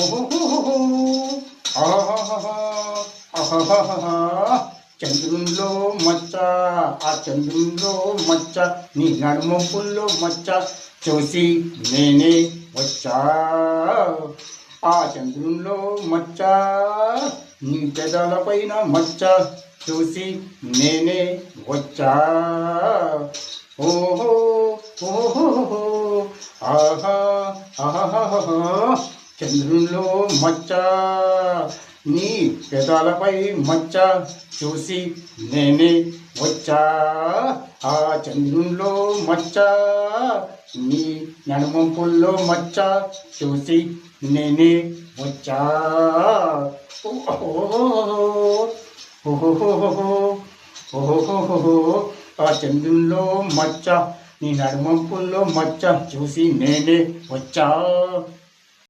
ఓహోహోహో, మచ్చ ఆ చంద్రుల్లో మచ్చ నీ నడుమంపుల్లో మచ్చ చూసి నేనే వచ్చా. ఆ చంద్రుల్లో మచ్చ నీ పెదాల పైన మచ్చ చూసి నేనే వచ్చా. ఓహో ఓహో ఆహా ఆహా చంద్రుల్లో మచ్చ. నీ పెదాలపై మచ్చ చూసి నేనే వచ్చా. ఆ చంద్రుల్లో మచ్చ. నీ నడుమంపుల్లో మచ్చ చూసి నేనే వచ్చా. ఓహో ఆ చంద్రుల్లో మచ్చ నీ నడుమంపుల్లో మచ్చ చూసి నేనే వచ్చా